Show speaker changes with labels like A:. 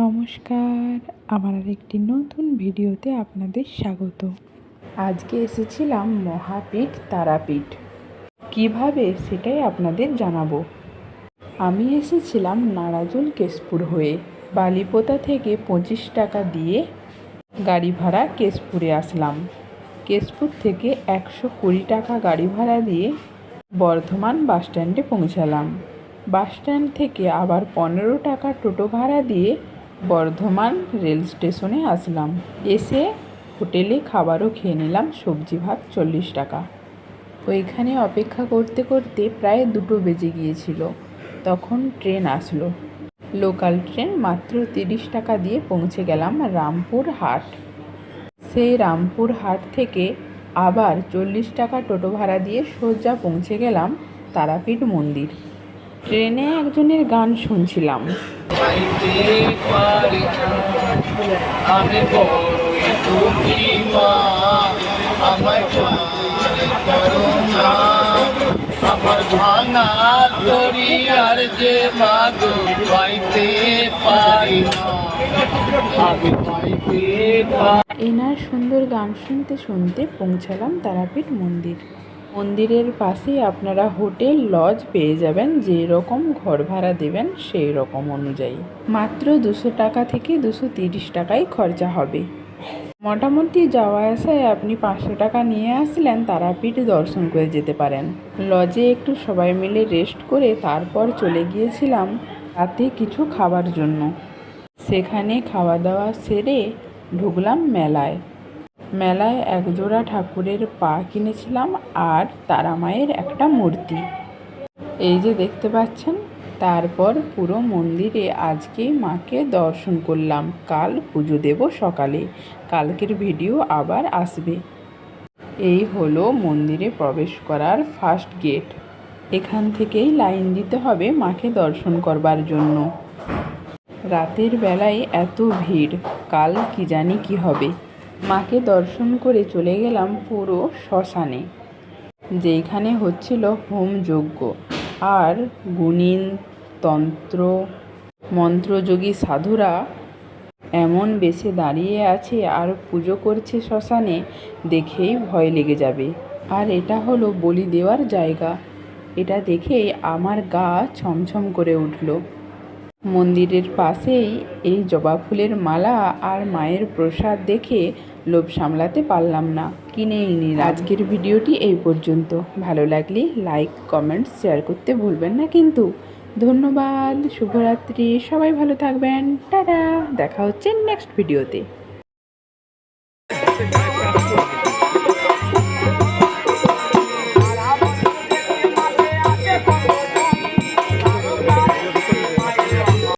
A: নমস্কার। আমার আর একটি নতুন ভিডিওতে আপনাদের স্বাগত। আজকে এসেছিলাম মহাপীঠ তারাপীঠ। কীভাবে সেটাই আপনাদের জানাব? আমি এসেছিলাম নারাজুল কেশপুর হয়ে। বালিপোতা থেকে পঁচিশ টাকা দিয়ে গাড়ি ভাড়া কেশপুরে আসলাম। কেশপুর থেকে একশো কুড়ি টাকা গাড়ি ভাড়া দিয়ে বর্ধমান বাসস্ট্যান্ডে পৌঁছালাম। বাসস্ট্যান্ড থেকে আবার পনেরো টাকা টোটো ভাড়া দিয়ে বর্ধমান রেল স্টেশনে আসলাম। এসে হোটেলে খাবারও খেয়ে নিলাম, সবজি ভাত চল্লিশ টাকা। ওইখানে অপেক্ষা করতে করতে প্রায় দুটো বেজে গিয়েছিল। তখন ট্রেন আসলো। লোকাল ট্রেন মাত্র তিরিশ টাকা দিয়ে পৌঁছে গেলাম রামপুর হাট। সেই রামপুর হাট থেকে আবার চল্লিশ টাকা টোটো ভাড়া দিয়ে সোজা পৌঁছে গেলাম তারাপীঠ মন্দির। ট্রেনে একজনের গান শুনছিলাম। এনার সুন্দর গান শুনতে শুনতে পৌঁছালাম তারাপীঠ মন্দির। মন্দিরের পাশেই আপনারা হোটেল, লজ পেয়ে যাবেন যেই রকম ঘর ভাড়া দেবেন সেই রকম অনুযায়ী। মাত্র দুশো টাকা থেকে দুশো তিরিশ টাকাই খরচা হবে। মোটামুটি যাওয়া আসায় আপনি পাঁচশো টাকা নিয়ে আসলেন, তারাপীঠ দর্শন করে যেতে পারেন। লজে একটু সবাই মিলে রেস্ট করে তারপর চলে গিয়েছিলাম রাতে কিছু খাবার জন্য। সেখানে খাওয়া দাওয়া সেরে ঢুকলাম মেলায়। মেলায় একজোড়া ঠাকুরের পা কিনেছিলাম আর তারা মায়ের একটা মূর্তি। এই যে দেখতে পাচ্ছেন, তারপর পুরো মন্দিরে আজকে মাকে দর্শন করলাম। কাল পুজো দেব সকালে, কালকের ভিডিও আবার আসবে। এই হলো মন্দিরে প্রবেশ করার ফার্স্ট গেট এখান থেকেই লাইন দিতে হবে মাকে দর্শন করবার জন্য। রাতের বেলায় এত ভিড়, কাল কি জানি কি হবে। মাকে দর্শন করে চলে গেলাম পুরো শ্মশানে, যেইখানে হচ্ছিল হোম যজ্ঞ। আর গুণিন, তন্ত্র, মন্ত্রযোগী সাধুরা এমন বেশে দাঁড়িয়ে আছে আর পুজো করছে শ্মশানে দেখেই ভয় লেগে যাবে। আর এটা হলো বলি দেওয়ার জায়গা। এটা দেখেই আমার গা ছমছম করে উঠল। মন্দিরের পাশেই এই জবা ফুলের মালা আর মায়ের প্রসাদ দেখে লোভ সামলাতে পারলাম না। কিনেই নিলাম আজকের ভিডিওটি এই পর্যন্ত। ভালো লাগলে লাইক কমেন্টস শেয়ার করতে ভুলবেন না কিন্তু। ধন্যবাদ, শুভরাত্রি, সবাই ভালো থাকবেন। টাটা, দেখা হচ্ছে নেক্সট ভিডিওতে